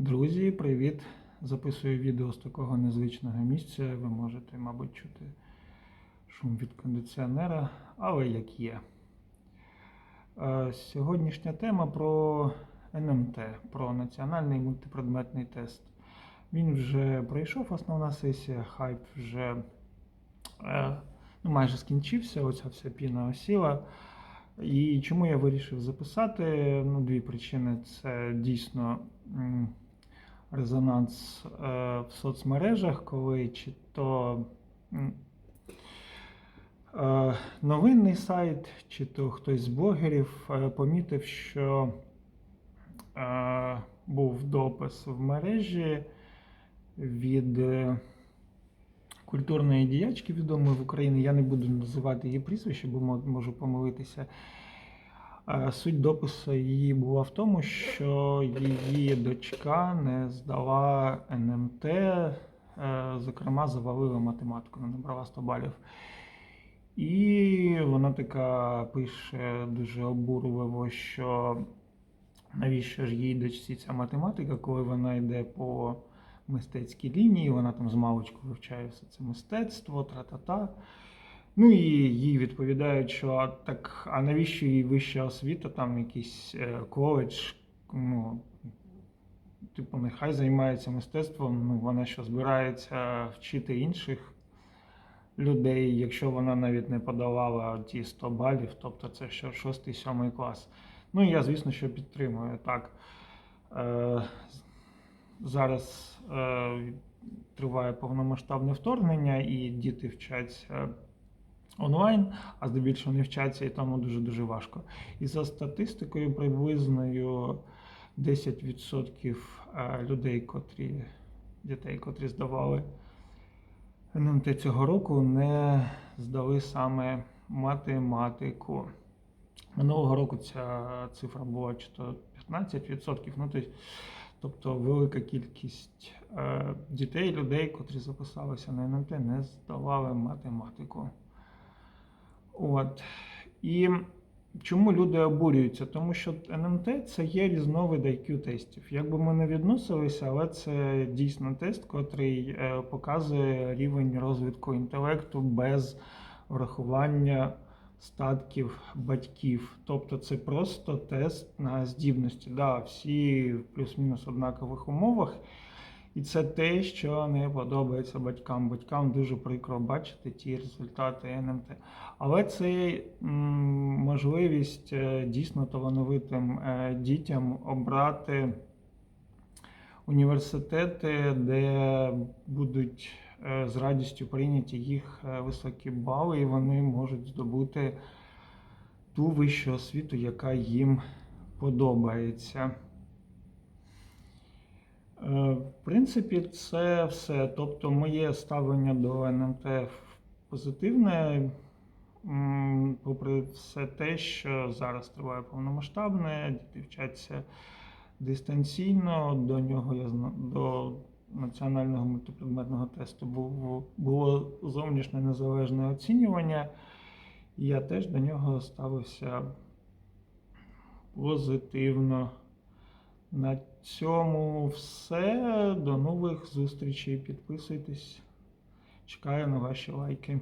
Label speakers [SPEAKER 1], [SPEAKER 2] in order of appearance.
[SPEAKER 1] Друзі, привіт! Записую відео з такого незвичного місця. Ви можете, мабуть, чути шум від кондиціонера, але як є. Е, Сьогоднішня тема про НМТ, про національний мультипредметний тест. Він вже пройшов основна сесія, хайп вже е, ну, майже скінчився, оця вся піна осіла. І чому я вирішив записати? Ну, дві причини. Це дійсно резонанс е, в соцмережах, коли чи то е, новинний сайт, чи то хтось з блогерів е, помітив, що був допис в мережі від культурної діячки відомої в Україні. Я не буду називати її прізвище, бо можу помилитися. Суть допису її була в тому, що її дочка не здала НМТ, е, зокрема, завалила математику, не набрала 100 балів. І вона така пише дуже обурливо, що навіщо ж їй дочці ця математика, коли вона йде по мистецькій лінії, вона там з маличку вивчає все це мистецтво, тра-та-та. Ну і їй відповідають, що так, а навіщо їй вища освіта, там якийсь е, коледж, ну, типу, нехай займається мистецтвом, ну вона що збирається вчити інших людей, якщо вона навіть не подавала ті 100 балів, тобто це ще 6-7 клас. Ну і я, звісно, що підтримую так. Е, зараз е, триває повномасштабне вторгнення, і діти вчаться онлайн, а здебільшого не вчаться, і тому дуже-дуже важко. І за статистикою, приблизною 10% е, людей, котрі дітей, котрі здавали НМТ цього року, не здали саме математику. Минулого року ця цифра була чи то 15%. Ну, тобто, тобто велика кількість е, дітей, людей, котрі записалися на НМТ, не здавали математику. От. І чому люди обурюються? Тому що НМТ це є різновид IQ тестів. Як би ми не відносилися, але це дійсно тест, котрий е, показує рівень розвитку інтелекту без врахування статків батьків. Тобто це просто тест на здібності. Да, всі в плюс-мінус однакових умовах. І це те, що не подобається батькам. Батькам дуже прикро бачити ті результати НМТ. Але це можливість е, дійсно талановитим е, дітям обрати університети, де будуть е, з радістю прийняті їх високі бали, і вони можуть здобути ту вищу освіту, яка їм подобається. Е, В принципі, це все. Тобто, моє ставлення до НМТ позитивне, попри все те, що зараз триває повномасштабне, діти вчаться дистанційно. До нього я до національного мультипредметного тесту було, було зовнішнє незалежне оцінювання. І я теж до нього ставився позитивно. На цьому все. До нових зустрічей. Підписуйтесь. Чекаю на ваші лайки.